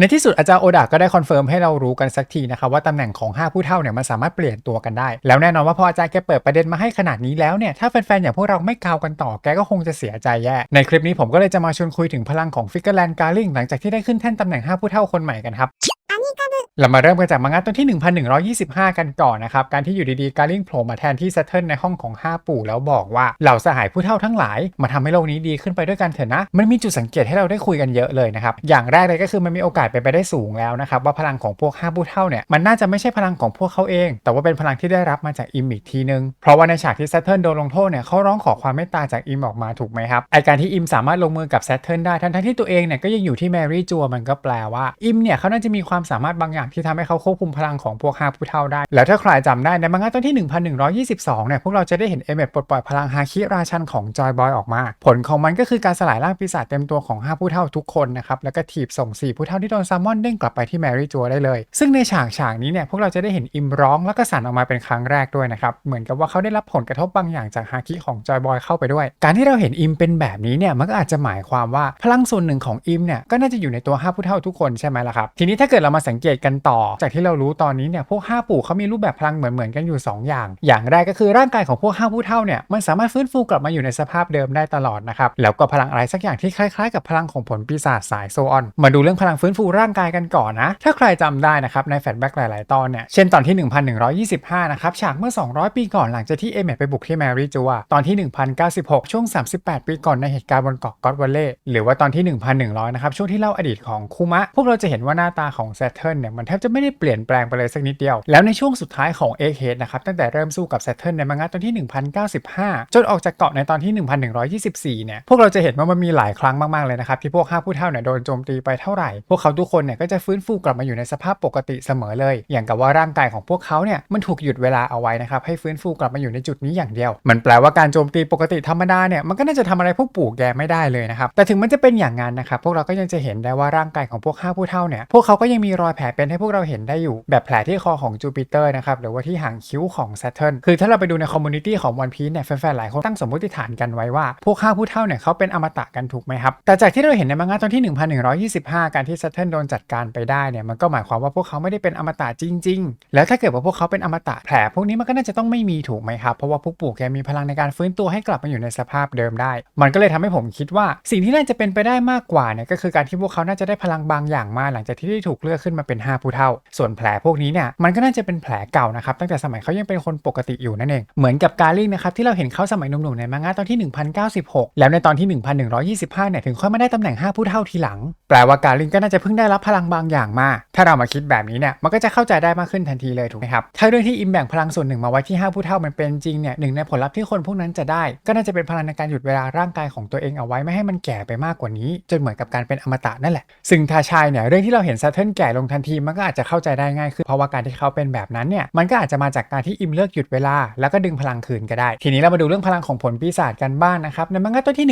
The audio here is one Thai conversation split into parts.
ในที่สุดอาจารย์โอดาก็ได้คอนเฟิร์มให้เรารู้กันสักทีนะครับว่าตำแหน่งของ 5 ผู้เท่าเนี่ยมันสามารถเปลี่ยนตัวกันได้ แล้วแน่นอนว่าพออาจารย์แกเปิดประเด็นมาให้ขนาดนี้แล้วเนี่ยถ้าแฟนๆอย่างพวกเราไม่กาวกันต่อแกก็คงจะเสียใจแย่ ในคลิปนี้ผมก็เลยจะมาชวนคุยถึงพลังของฟิกเกอร์แลนด์การลิงหลังจากที่ได้ขึ้นแท่นตำแหน่ง 5 ผู้เท่าคนใหม่กันครับ เรามาเริ่มกันจากมังงะต้นที่ 1125 กันก่อนนะครับ การที่อยู่ดีๆ การลิงโผล่มาแทนที่เซตเทิลในห้องของ 5 ปู่แล้วบอกว่าเหล่าสหายผู้เฒ่าทั้งหลาย มาทำให้โลกนี้ดีขึ้นไปด้วยกันเถอะนะ มันมีจุดสังเกตให้เราได้คุยกันเยอะเลยนะครับ อย่างแรกเลยก็คือมันมีโอกาสเป็นไปได้สูงแล้วนะครับ ว่าพลังของพวก 5 ผู้เฒ่าเนี่ยมันน่าจะไม่ใช่พลังของพวกเขาเอง แต่ว่าเป็นพลังที่ได้รับมาจากอิมอีกทีนึง เพราะว่าในฉากที่เซตเทิลโดนลงโทษเนี่ยเขาร้องขอความเมตตาจากอิมออกมาถูกไหมครับไอการที่อิมสามารถลงมือกับเซตเทิลได้ทั้งที่ตัวเองเนี่ยก็ยังอยู่ที่แมรี่จัวมันก็แปลว่าอิมเนี่ยเขาน่าจะมีความสามารถบางอย่างที่ทำให้เขาควบคุมพลังของพวกห้าผู้เท่าได้ แล้วถ้าใครจำได้ในมังงะตอนที่ 1122 เนี่ยพวกเราจะได้เห็นเอเมดปลดปล่อยพลังฮาคิราชันของจอยบอยออกมา ผลของมันก็คือการสลายร่างปีศาจเต็มตัวของ 5 ผู้เท่าทุกคนนะครับแล้วก็ถีบส่ง 4 ผู้เท่าที่โดนซัมมอนเด้งกลับไปที่แมรี่จัวได้เลย ซึ่งในฉากฉากนี้เนี่ยพวกเราจะได้เห็นอิมร้องแล้วก็สั่นออกมาเป็นครั้งแรกด้วยนะครับเหมือนกับว่าเขาได้รับผลกระทบบางอย่างจากฮาคิของจอยบอยเข้าไปด้วย การที่เราเห็นอิมเป็นแบบนี้เนี่ยมันก็อาจจะหมายความว่าพลังส่วนหนึ่งของอิมเนี่ยก็น่าจะอยู่ในตัว5ผู้เท่าทุกคนใช่ไหมล่ะครับทีนี้ถ้าเกิดเรามาสังเกตกันต่อ จากที่เรารู้ตอนนี้เนี่ยพวก 5 ปู่เขามีรูปแบบพลังเหมือนๆกันอยู่ 2 อย่าง อย่างแรกก็คือร่างกายของพวก 5 ผู้เท่าเนี่ยมันสามารถฟื้นฟูกลับมาอยู่ในสภาพเดิมได้ตลอดนะครับแล้วก็พลังอะไรสักอย่างที่คล้ายๆ กับพลังของผลปีศาจสายโซออน มาดูเรื่องพลังฟื้นฟูร่างกายกันก่อนนะถ้าใครจำได้นะครับในแฟลชแบ็กหลายๆตอนเนี่ยเช่นตอนที่ 1125นะครับฉากเมื่อ 200 ปีก่อนหลังจากที่เอเมดไปบุกที่แมรี่จัวตอนที่ 1096 ช่วง 38 ปีก่อนในเหตุการณ์บนเกาะก็อตวัลเล่หรือว่าตอนที่ 1100นะครับช่วงที่เล่าอดีตของคุมะพวกเราจะเห็นว่าหน้าตาของแซตเทิลเนี่ยมันแทบจะไม่ได้เปลี่ยนแปลงไปเลยสักนิดเดียว แล้วในช่วงสุดท้ายของเอเคนะครับตั้งแต่เริ่มสู้กับแซตเทิลในมังงะตอนที่ 1095 จนออกจากเกาะในตอนที่ 1124 เนี่ยพวกเราจะเห็นว่ามันมีหลายครั้งมากๆเลยนะครับที่พวกห้าผู้เท่าเนี่ยโดนโจมตีไปเท่าไหร่ พวกเขาทุกคนเนี่ยก็จะฟื้นฟูกลับมาอยู่ในสภาพปกติเสมอเลย อย่างกับว่าร่างกายของพวกเขาเนี่ยมันถูกหยุดเวลาเอาไว้นะครับให้ฟื้นฟูกลับมาอยู่ในจุดนี้อย่างเดียว มันแปลว่าการโจมตีปกติธรรมดาเนี่ยมันก็น่าจะทำอะไรพวกปู่แกไม่ได้เลยนะครับแต่ถึงมันจะเป็นอย่างนั้นนะครับพวกเราก็ยังจะเห็นได้ว่าร่างกายของพวกห้าผู้เท่าเนี่ยพวกเขาก็ยังมีรอยแผลเป็นให้พวกเราเห็นได้อยู่ แบบแผลที่คอของจูปิเตอร์นะครับหรือว่าที่หางคิ้วของ Saturn คือถ้าเราไปดูในคอมมูนิตี้ของวันพีเนี่ยแฟนๆหลายคนตั้งสมมติฐานกันไว้ว่า พวกห้าผู้เท่าเนี่ยเขาเป็นอมตะกันถูกไหมครับ แต่จากที่เราเห็นในมังงะตอนที่ 1125 การที่ Saturn โดนจัดการไปได้เนี่ยมันก็หมายความว่าพวกเขาไม่ได้เป็นอมตะจริง ๆ แล้วถ้าเกิดว่าพวกเขาเป็นอมตะแผลพวกนี้มันก็น่าจะต้องไม่มีถูกไหมครับเพราะว่าพวกปู่แกมีพลังในการฟื้นตัวให้กลับมาอยู่ในสภาพเดิมได้ มันก็เลยทำให้ผมคิดว่า สิ่งที่น่าจะเป็นไปได้มากกว่าเนี่ยก็คือการที่พวกเขาน่าจะได้พลังบางอย่างมาหลังจากที่ได้ถูกเลือกขึ้นมาเป็นห้าผู้เท่า ส่วนแผลพวกนี้เนี่ยมันก็น่าจะเป็นแผลเก่านะครับตั้งแต่สมัยเขายังเป็นคนปกติอยู่นั่นเองเหมือนกับการลิงนะครับที่เราเห็นเขาสมัยหนุ่มๆในมังงะตอนที่ 1096 แล้วในตอนที่ 1125เนี่ยถึงค่อยมาได้ตำแหน่ง 5 ผู้เท่าทีหลัง แปลว่าการลิงก็น่าจะเพิ่งได้รับพลังบางอย่างมา ถ้าเรามาคิดแบบนี้เนี่ยมันก็จะเข้าใจได้มากขึ้นทันทีเลยถูกไหมครับถ้าเรื่องที่อิมแบ่งพลังส่วนหนึ่งมาไว้ที่ 5 ผู้เท่ามันเป็นจริงเนี่ยหนึ่งในผลลัพธ์ที่คนพวกนั้นจะได้ ก็น่าจะเป็นพลังในการหยุดเวลาร่างกายของตัวเองเอาไว้ไม่ให้มันแก่ไปมากกว่านี้ จนเหมือนกับการเป็นอมตะนั่นแหละซึ่งถ้าใช่เนี่ยเรื่องที่เราเห็นซัตเทิลแก่ลงทันทีมันก็อาจจะเข้าใจได้ง่ายขึ้นเพราะว่าการที่เขาเป็นแบบนั้นเนี่ยมันก็อาจจะมาจากการที่อิมเลิกหยุดเวลา แล้วก็ดึงพลังคืนก็ได้ ทีนี้เรามาดูเรื่องพลังของผลปีศาจกันบ้างนนะครับในมังงะตัวที่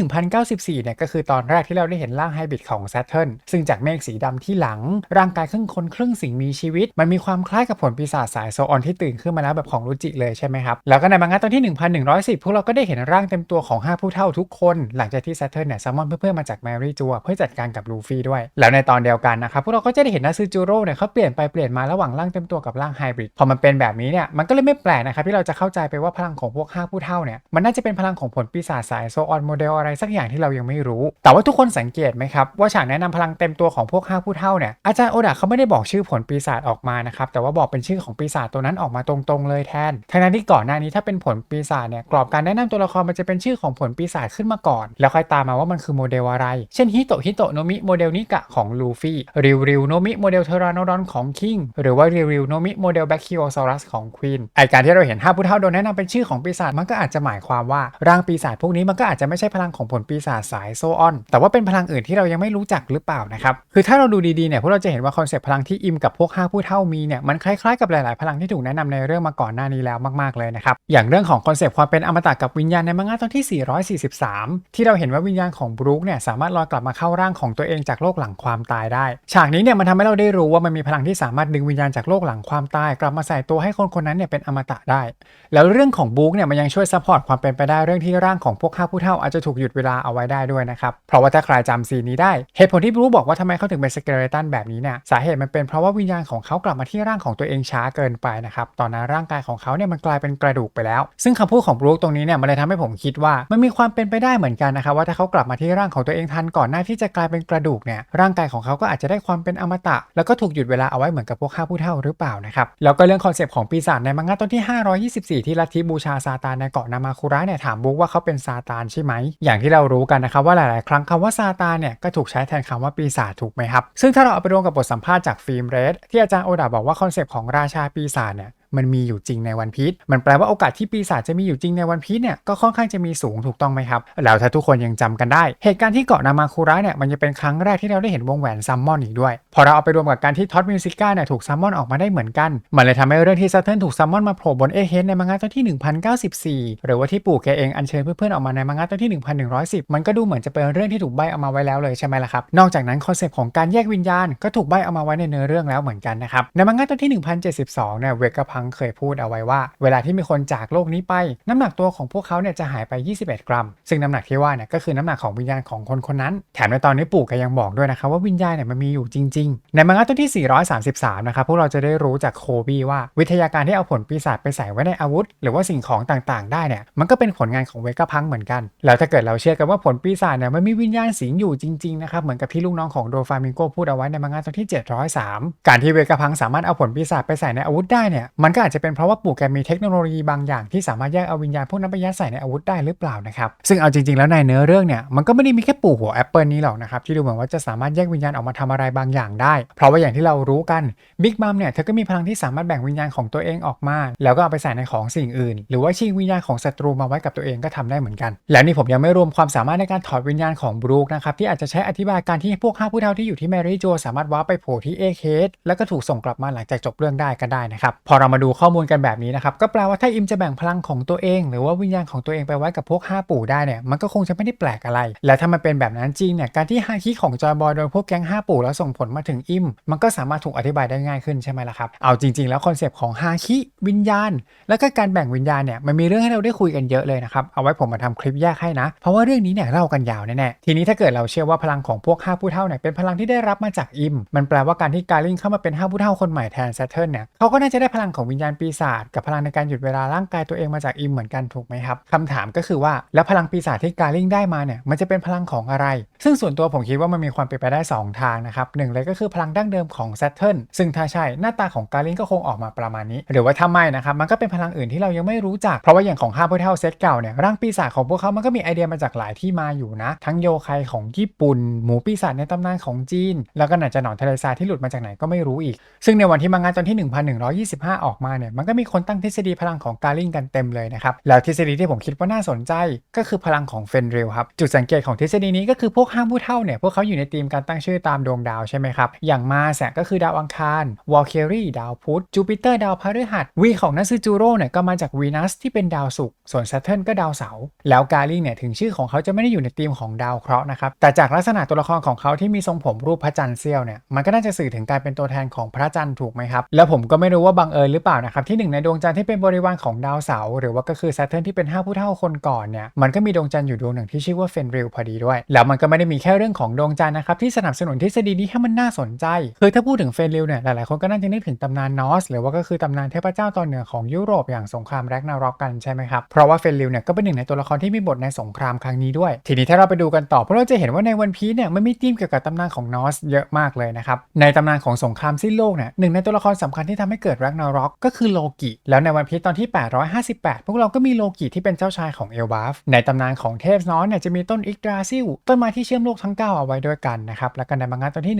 1094เนี่ยก็คือตอนแรกที่เราได้เห็นร่างไฮบริดของ Saturn ซึ่งจากเมฆสีดำที่หลัง ร่างกายครึ่งคนครึ่งสิ่งมีชีวิต มันมีความคล้ายกับผลปีศาจสายโซออนที่ตื่นขึ้นมาแล้วแบบของรุจิเลยใช่ไหมครับแล้วก็ในมังงะตัวที่ 1110 พวกเราก็ได้เห็นร่างเต็มตัวของ 5 ผู้เท่าทุกคน หลังจากที่ Saturn เนี่ยซัมมอนเพื่อนๆมาจากแมรี่จัวเพื่อจัดการกับลูฟี่ด้วย แล้วในตอนเดียวกันนะครับพวกเราก็จะได้เห็นนาซูจูโร่เนี่ยเขาเปลี่ยนไปเปลี่ยนมาระหว่างร่างเต็มตัวกับร่างไฮบริดพอมันเป็นแบบนี้เนี่ยมันก็เลยไม่แปลกนะครับที่เราจะเข้าใจไปว่าพลังของพวก5ผู้เท่าเนี่ยมันน่าจะเป็นพลังของผลปีศาจสายโซออนโมเดลอะไรสักอย่างที่เรายังไม่รู้ แต่ว่าทุกคนสังเกตไหมครับว่าฉากแนะนำพลังเต็มตัวของพวก5ผู้เท่าเนี่ยอาจารย์โอดะเขาไม่ได้บอกชื่อผลปีศาจออกมานะครับแต่ว่าบอกเป็นชื่อของปีศาจตัวนั้นออกมาตรงๆเลยแทนทั้งนั้นที่ก่อนหน้านี้ถ้าเป็นผลปีศาจเนี่ยกรอบการแนะนำตัวละครมันจะเป็นชื่อของผลปีศาจขึ้นมาก่อน แล้วค่อยตามมาว่ามันคือโมเดลอะไร เช่นฮิโตะฮิโตะโนมิโมเดลนิกะของลูฟี่ริวริวโนมิโมเดลเทรานดอนของคิงหรือว่าริวริวโนมิโมเดลแบคคิโอซอรัสของควีนไอการที่เราเห็น5ผู้เท่าโดนแนะนำเป็นชื่อของปีศาจมันก็อาจจะหมายความว่าร่างปีศาจพวกนี้มันก็อาจจะไม่ใช่พลังของผลปีศาจสายโซออน แต่ว่าเป็นพลังอื่นที่เรายังไม่รู้จักหรือเปล่านะครับคือถ้าเราดูดีๆเนี่ยพวกเราจะเห็นว่าคอนเซปต์พลังที่อิมกับพวก5ผู้เท่ามีเนี่ยมันคล้ายๆกับหลายๆ พลังที่ถูกแนะนำในเรื่องมาก่อนหน้านี้แล้วมากๆเลยนะครับอย่างเรื่องของคอนเซปต์ความเป็นอมตะกับวิญญาณในมังงะตอนที่ 443 ที่เราเห็นว่าวิญญาณของบรูคเนี่ยสามารถลอยกลับมาเข้าร่างของตัวเองจากโลกหลังความตายได้ ฉากนี้เนี่ยมันทำให้เราได้รู้ว่ามันมีพลังที่สามารถดึงวิญญาณจากโลกหลังความตาย กลับมาใส่ตัวให้คนคนนั้นเนี่ยเป็นอมตะได้ แล้วเรื่องของบุ๊กเนี่ยมันยังช่วยซัพพอร์ตความเป็นไปได้เรื่องที่ร่างของพวกข้าผู้เฒ่าอาจจะถูกหยุดเวลาเอาไว้ได้ด้วยนะครับ เพราะว่าถ้าใครจำซีนนี้ได้ เหตุผลที่บรูบอกว่าทำไมเขาถึงเป็นสเกเลตันแบบนี้เนี่ยสาเหตุมันเป็นเพราะว่าวิญญาณของเขากลับมาที่ร่างของตัวเองช้าเกินไปนะครับตอนนั้นร่างกายของเขาเนี่ยมันกลายเป็นกระดูกไปแล้ว ซึ่งคำพูดของบรูตรงนี้เนี่ยมันเลยทำให้ผมคิดว่ามันมีความเป็นไปได้เหมือนกันนะครับว่าถ้าเขากลับมาที่ร่างของตัวเองทันก่อนหน้าที่จะกลายเป็นกระดูกเนี่ยร่างกายของเขาก็อาจจะได้ความเป็นอมตะแล้วก็ถูกหยุดเวลาเอาไว้เหมือนกับพวกข้าผู้เท่าหรือเปล่านะครับแล้วก็เรื่องคอนเซปต์ของปีศาจในมังงะตอนที่ 524 ที่ลัทธิบูชาซาตานในเกาะนามาคุระเนี่ยถามบุ๊กว่าเขาเป็นซาตานใช่ไหมอย่างที่เรารู้กันนะครับว่าหลาย ๆ ครั้งคำว่าซาตานเนี่ยก็ถูกใช้แทนคำว่าปีศาจถูกไหมครับซึ่งถ้าเราเอาไปรวมกับบทสัมภาษณ์จากฟิล์มเรดที่อาจารย์โอดาบอกว่าคอนเซปต์ของราชาปีศาจเนี่ย มันมีอยู่จริงในวันพีชมันแปลว่าโอกาสที่ปีศาจจะมีอยู่จริงในวันพีชเนี่ยก็ค่อนข้างจะมีสูงถูกต้องไหมครับ แล้วถ้าทุกคนยังจำกันได้ เหตุการณ์ที่เกาะนามาคุระเนี่ยมันจะเป็นครั้งแรกที่เราได้เห็นวงแหวนซัมมอนอีกด้วย พอเราเอาไปรวมกับการที่ท็อตมิวสิก้าเนี่ยถูกซัมมอนออกมาได้เหมือนกัน มันเลยทำให้เรื่องที่ซัตเทิลถูกซัมมอนมาโผล่บนเอเฮนในมังงะตอนที่ 1094 หรือว่าที่ปู่แกเองอัญเชิญเพื่อนๆออกมาในมังงะตอนที่ 1110 มันก็ดูเหมือนจะเป็นเรื่องที่ถูกใบเอามาไว้แล้วเลยใช่ไหมล่ะครับ นอกจากนั้นคอนเซปต์ของการแยกวิญญาณก็ถูกใบเอามาไว้ในเนื้อเรื่องแล้วเหมือนกันนะครับในมังงะตอนที่ 1072เนี่ยเวกพังเคยพูดเอาไว้ว่า เวลาที่มีคนจากโลกนี้ไป น้ำหนักตัวของพวกเขาเนี่ยจะหายไป 21 กรัม ซึ่งน้ำหนักที่ว่าเนี่ยก็คือน้ำหนักของวิญญาณของคนคนนั้น แถมในตอนนี้ปู่ก็ยังบอกด้วยนะครับว่าวิญญาณเนี่ยมันมีอยู่จริง ๆ ในมังงะตอนที่ 433 นะครับพวกเราจะได้รู้จากโคบี้ว่าวิทยาการที่เอาผลปีศาจไปใส่ไว้ในอาวุธ หรือว่าสิ่งของต่างๆ ได้เนี่ยมันก็เป็นผลงานของเวกาพังเหมือนกัน แล้วถ้าเกิดเราเชื่อกันว่าผลปีศาจเนี่ยมันมีวิญญาณสิงอยู่จริงๆนะครับเหมือนกับที่ลูกน้องของโดฟามิงโกพูดเอาไว้ในมังงะตอนที่ 703 การที่เวกพังสามารถเอาผลปีศาจไปใส่ในอาวุธได้เนี่ยมันก็อาจจะเป็นเพราะว่าปู่แกมีเทคโนโลยีบางอย่างที่สามารถแยกเอาวิญญาณพวกนั้นไปยัดใส่ในอาวุธได้หรือเปล่านะครับซึ่งเอาจริง ๆแล้วในเนื้อเรื่องเนี่ยมันก็ไม่ได้มีแค่ปู่หัวแอปเปิลนี้หรอกนะครับที่ดูเหมือนว่าจะสามารถแยกวิญญาณออกมาทำอะไรบางอย่างได้ เพราะว่าอย่างที่เรารู้กันบิ๊กมัมเนี่ยเธอก็มีพลังที่สามารถแบ่งวิญญาณของตัวเองออกมา แล้วก็เอาไปใส่ในของสิ่งอื่น หรือว่าชิงวิญญาณของศัตรูมาไว้กับตัวเองก็ทำได้เหมือนกัน แล้วนี่ผมยังไม่รวมความสามารถในการถอดวิญญาณของบรูคนะครับที่อาจจะใช้อธิบายการที่พวกห้าผู้เฒ่าที่อยู่ที่แมรี่โจสามารถว้าไปโผล่ที่เอเคสแล้วก็ถูกส่งกลับมาหลังจากจบเรื่องได้ก็ได้นะครับพอเรามาดูข้อมูลกันแบบนี้นะครับ ก็แปลว่าถ้าอิมจะแบ่งพลังของตัวเอง หรือว่าวิญญาณของตัวเองไปไว้กับพวกห้าปู่ได้เนี่ยมันก็คงจะไม่ได้แปลกอะไร และถ้ามันเป็นแบบนั้นจริงเนี่ยการที่ฮาคิของจอยบอยโดนพวกแก๊งห้าปู่แล้วส่งผลมาถึงอิมมันก็สามารถถูกอธิบายได้ง่ายขึ้นใช่ไหมล่ะครับเอาจริง ๆ แล้วคอนเซปต์ของฮาคิวิญญาณ แล้วก็การแบ่งวิญญาณเนี่ยมันมีเรื่องให้เราได้คุยกันเยอะเลยนะครับเอาไว้ผมมาทำคลิปแยกให้นะ เพราะว่าเรื่องนี้เนี่ยเล่ากันยาวแน่ๆทีนี้ถ้าเกิดเราเชื่อว่าพลังของพวกห้าผู้เฒ่าเนี่ยเป็นพลังที่ได้รับมาจากอิมมันแปลว่าการที่การลิงเข้ามาเป็นห้าผู้เฒ่าคนใหม่แทนแซทเทิลเนี่ยเขาก็น่าจะได้พลังของวิญญาณปีศาจกับพลังในการหยุดเวลาร่างกายตัวเองมาจากอิมเหมือนกันถูกไหมครับคำถามก็คือว่าแล้วพลังปีศาจที่การลิงได้มาเนี่ยมันจะเป็นพลังของอะไร ซึ่งส่วนตัวผมคิดว่ามันมีความเป็นไปได้ 2 ทางนะครับหนึ่งเลยก็คือพลังดั้งเดิมของแซทเทิลซึ่งถ้าใช่หน้าตาของการลิงก็คงออกมาประมาณนี้ หรือว่าถ้าไม่นะครับมันก็เป็นพลังอื่นที่เรายังไม่รู้จักเพราะว่าอย่างของห้าผู้เฒ่าเซตเก่าเนี่ยร่างปีศาจของพวกเขามันก็มีไอเดียมาจากหลายที่มาอยู่นะ ทั้งโยไคของญี่ปุ่น หมูปีศาจในตำนานของจีน แล้วก็หนจะหนอนทะเลทรายที่หลุดมาจากไหนก็ไม่รู้อีก ซึ่งในวันที่มังงะตอนที่ 1125 ออกมาเนี่ยมันก็มีคนตั้งทฤษฎีพลังของการลิงกันเต็มเลยนะครับแล้วทฤษฎีที่ผมคิดว่าน่าสนใจก็คือพลังของเฟนริลครับจุดสังเกตของทฤษฎีนี้ก็คือพวกห้ามผู้เฒ่าเนี่ยพวกเขาอยู่ในธีมการตั้งชื่อตามดวงดาวใช่ไหมครับอย่างมาแสก็คือดาวอังคารวอลเคอรีดาวพุธจูปิเตอร์ดาวพฤหัสวีของนัซจูโร่เนี่ยก็มาจากวีนัสที่เป็นดาวศุกร์ส่วนซ a เทิลก็ดาวเสาร์แล้วกาลิงเนี่ยถึงชื่อของเขาจะไม่ได้อยู่ในธีมของดาวเคราะห์นะครับแต่จากลักษณะตัวละครของเขาที่มีทรงผมรูปพระจันทร์เสี้ยวเนี่ยมันก็น่าจะสื่อถึงการเป็นตัวแทนของพระจันทร์ถูกไหมครับแล้วผมก็ไม่รู้ว่าบังเอิญหรือเปล่านะครับที่หนึ่งในดวงจันทร์ที่เป็นบริวารของดาวเสาร์หรือว่าก็คือซ a เทิลที่เป็นห้าผู้เฒ่าคนก่อนเนี่ยมันก็มีดวงจันทร์อยู่ดวงหนึ่งที่ชื่อว่าเฟนริลพอดีด้วย แล้วมันก็ไม่ได้มีแค่เรื่องของดวงจันทร์นะครับที่สนับสนุนทฤษฎีนี้ให้มันน่าสนใจคือถ้าพูดถึงเฟนริลเนี่ยหลายๆคนก็น่าจะนึกถึงตำนานนอสหรือว่าก็คือตำนานเทพเจ้าตอนเหนือของยุโรปอย่างสงครามแร็กนารอกกันใช่ไหมครับเพราะว่าเฟนริลเนี่ยก็เป็นหนึ่งในตัวละครที่มีบทในสงครามครั้งนี้ด้วย ทีนี้ถ้าเราไปดูกันต่อพวกเราจะเห็นว่าในวันพีเนี่ยมันมีธีมเกี่ยวกับตำนานของนอสเยอะมากเลยนะครับในตำนานของสงครามสิ้นโลกเนี่ยหนึ่งในตัวละครสำคัญที่ทำให้เกิดแรกนารอกก็คือโลกิ แล้วในวันพีตอนที่ 858 พวกเราก็มีโลกิที่เป็นเจ้าชายของเอลบาฟในตำนานของเทพน้อสเนี่ยจะมีต้นอิกดราซิลต้นไม้ที่เชื่อมโลกทั้ง 9 เอาไว้ด้วยกันนะครับและกันในมังงะตอนที่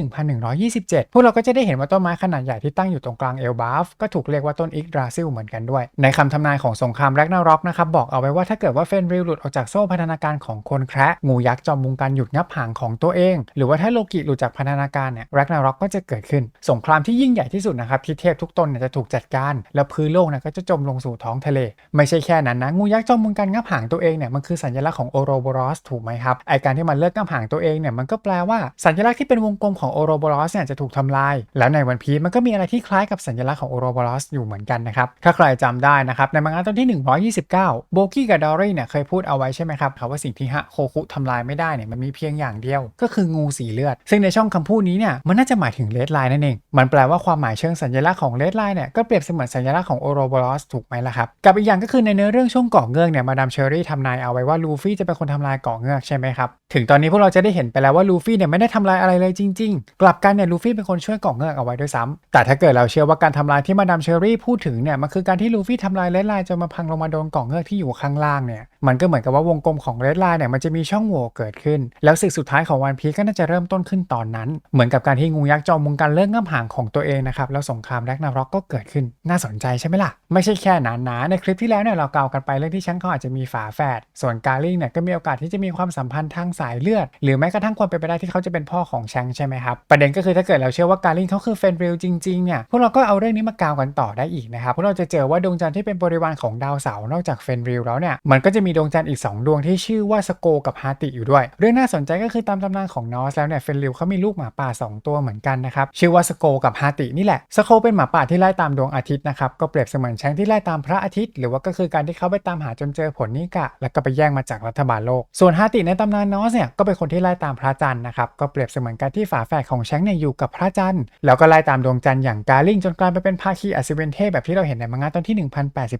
1127 พวกเราก็จะได้เห็นว่าต้นไม้ขนาดใหญ่ที่ตั้งอยู่ตรงกลางเอลบาฟก็ถูกเรียกว่าต้นอิกดราซิลเหมือนกันด้วย ในคำทำนายของสงครามแรกนาร็อกนะครับบอกเอาไว้ว่าถ้าเกิดว่าเฟนริลหลุดออกจากโซ่พันธนาการของคนแคระงูยักษ์จอมมุงการหยุดงับหางของตัวเอง หรือว่าถ้าโลกิหลุดจากพันธนาการเนี่ยแรกนาร็อกก็จะเกิดขึ้น สงครามที่ยิ่งใหญ่ที่สุดนะครับที่เทพทุกตนเนี่ยจะถูกจัดกการ แล้วพื้นโลกนี่ยก็จะจมลงสู่ท้องทะเล ไม่ใช่แค่นั้นนะงูยักษ์จอมมึงการงับหางตัวเองเนี่ยมันคือสัญลักษณ์ของโอโรโบรอสถูกไหมครับไอการที่มันเลิกงับหางตัวเองเนี่ยมันก็แปลว่าสัญลักษณ์ที่เป็นวงกลมของโอโรโบรอสเนี่ยจะถูกทำลาย แล้วในวันพีมันก็มีอะไรที่คล้ายกับสัญลักษณ์ของโอโรโบรอสอยู่เหมือนกันนะครับถ้าใครจำได้นะครับในมังงะตอนที่ 129 โบกี้กับดอรี่เนี่ยเคยพูดเอาไว้ใช่ไหมครับว่าสิ่งที่ฮะโคคุทำลายไม่ได้เนี่ยมันมีเพียงอย่างเดียว ก็คืองูสีเลือด ซึ่งในช่องคำพูดนี้เนี่ยมันน่าจะหมายถึงเลดไลน์นั่นเองมันแปลว่าความหมายเชิงสัญลักษณ์ของเลดไลน์เนี่ยก็เปรียบเสมือนสัญลักษณ์ของโอโรโบรอสถูกไหมล่ะครับ กับอีกอย่างก็คือในเนื้อเรื่องช่วงเกาะเงือกเนี่ยมาดามเชอรี่ทำนายเอาไว้ว่าลูฟี่จะเป็นคนทำลายเกาะเงือกใช่ไหมครับ ถึงตอนนี้พวกเราจะได้เห็นไปแล้วว่าลูฟี่เนี่ยไม่ได้ทำลายอะไรเลยจริง ๆ กลับกันเนี่ยลูฟี่เป็นคนช่วยเกาะเงือกเอาไว้ด้วยซ้ำแต่ถ้าเกิดเราเชื่อว่าการทำลายที่มาดามเชอรี่พูดถึงเนี่ยมันคือการที่ลูฟี่ทำลายเลดไลน์จนมาพังลงมาโดนเกาะเงือกที่อยู่ข้างล่างเนี่ยมันก็เหมือนกับว่าวงกลมของเลดไลน์เนี่ยมันจะมีช่องโหว่เกิดขึ้น แล้วศึกสุดท้ายของวันพีก็น่าจะเริ่มต้นขึ้นตอนนั้น เหมือนกับการที่งูยักษ์จอมมุงการเลิกง่ำหางของตัวเองนะครับแล้วสงครามแรกนาร็อกก็เกิดขึ้นน่าสนใจใช่ไหมล่ะ ไม่ใช่แค่นั้นนะในคลิปที่แล้วเนี่ยเราเกล่าวกันไปเรื่องที่ชังเขาอาจจะมีฝาแฝดส่วนกาลิงเนี่ยก็มีโอกาสที่จะมีความสัมพันธ์ทางสายเลือด หรือแม้กระทั่งความเป็นไปได้ที่เขาจะเป็นพ่อของแชงใช่ไหมครับประเด็นก็คือถ้าเกิดเราเชื่อว่ากาลิงเขาคือเฟนริลจริงๆเนี่ยพวกเราก็เอาเรื่องนี้มากล่าวกันต่อได้อีกนะครับพวกเราจะเจอว่าดวงจันทร์ที่เป็นบริวารของดาวเสาร์นอกจากเฟนริลแล้วเนี่ยมันก็จะมีดวงจันทร์อีก 2 ดวงที่ชื่อว่าสโกกับฮาติอยู่ด้วย เรื่องน่าสนใจก็คือตามตำนานของนอสแล้วเนี่ยเฟนริลเขามีลูกหมาป่า 2 ตัวเหมือนกันนะครับชื่อว่าสโกกับฮาตินี่แหละสโกเป็นหมาป่าที่ไล่ตามดวงอาทิตย์นะครับก็เปรียบเสมือนแช้งที่ไล่ตามพระอาทิตย์ หรือว่าก็คือการที่เขาไปตามหาจนเจอผลนิกะ แล้วก็ไปแย่งมาจากรัฐบาลโลก ส่วนฮาติในตำนานนอสเนี่ยก็เป็นคนที่ไล่ตามพระจันทร์นะครับก็เปรียบเสมือนการที่ฝาแฝดของแช้งเนี่ยอยู่กับพระจันทร์แล้วก็ไล่ตามดวงจันทร์อย่างกาลิงจนกลายไปเป็นภาคีอัศวินเทพแบบที่เราเห็นในมังงะตอนที่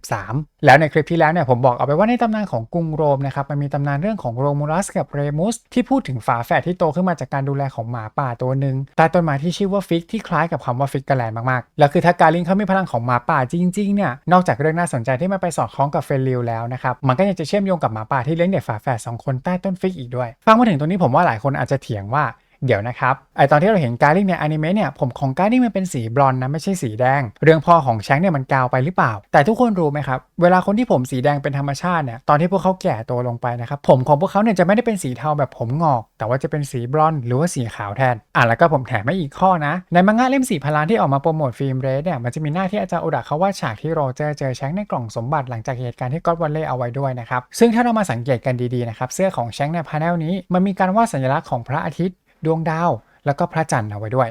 1083 แล้วในคลิปที่แล้วเนี่ยผมบอกเอาไปว่าในตำนานของกรุงโรมนะครับมันมีตำนานเรื่องของโรมูลัสกับเรมุสที่พูดถึงฝาแฝดที่โตขึ้นมาจากการดูแลของหมาป่าตัวหนึ่งใต้ต้นไม้ที่ชื่อว่าฟิกที่คล้ายกับคำว่าฟิกกะแลนมากๆแล้วคือถ้ากาลิงเขามีพลังของหมาป่าจริงๆเนี่ยนอกจากเรื่องน่าสนใจที่มันไปสอดคล้องกับเฟลลิลแล้วนะครับมันก็ยังจะเชื่อมโยงกับหมาป่าที่เลี้ยงเด็กฝาแฝดสองคนใต้ต้นฟิกอีกด้วย ฟังมาถึงตรงนี้ผมว่าหลายคนอาจจะเถียงว่า เดี๋ยวนะครับไอตอนที่เราเห็นการ์ลิงในอนิเมะเนี่ยผมของการ์ลิงมันเป็นสีบลอนนะไม่ใช่สีแดง เรื่องพ่อของแชงเนี่ยมันกาวไปหรือเปล่า แต่ทุกคนรู้ไหมครับ เวลาคนที่ผมสีแดงเป็นธรรมชาติเนี่ยตอนที่พวกเขาแก่ตัวลงไปนะครับผมของพวกเขาเนี่ยจะไม่ได้เป็นสีเทาแบบผมงอก แต่ว่าจะเป็นสีบลอนหรือว่าสีขาวแทนอะแล้วก็ผมแถมไม่อีกข้อนะ ในมังงะเล่มสีพลานที่ออกมาโปรโมทฟิล์มเรสเนี่ยมันจะมีหน้าที่อาจารย์โอดะเขาว่าฉากที่โรเจอร์เจอแชงในกล่องสมบัติหลังจากเหตุการณ์ที่ก็อดวันเล่เอาไว้ด้วยนะครับซึ่งถ้าเรามาสังเกตกันดีๆนะครับเสื้อของแชงในพาเนลนี้มันมีการวาดสัญลักษณ์ของพระอาทิตย์ ดวงดาว แล้วก็พระจันทร์เอาไว้ด้วย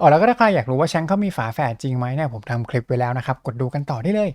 อ๋อแล้วก็ถ้าใครอยากรู้ว่าแชงเขามีฝาแฝดจริงไหมเนี่ยผมทำคลิปไว้แล้วนะครับ กดดูกันต่อได้เลย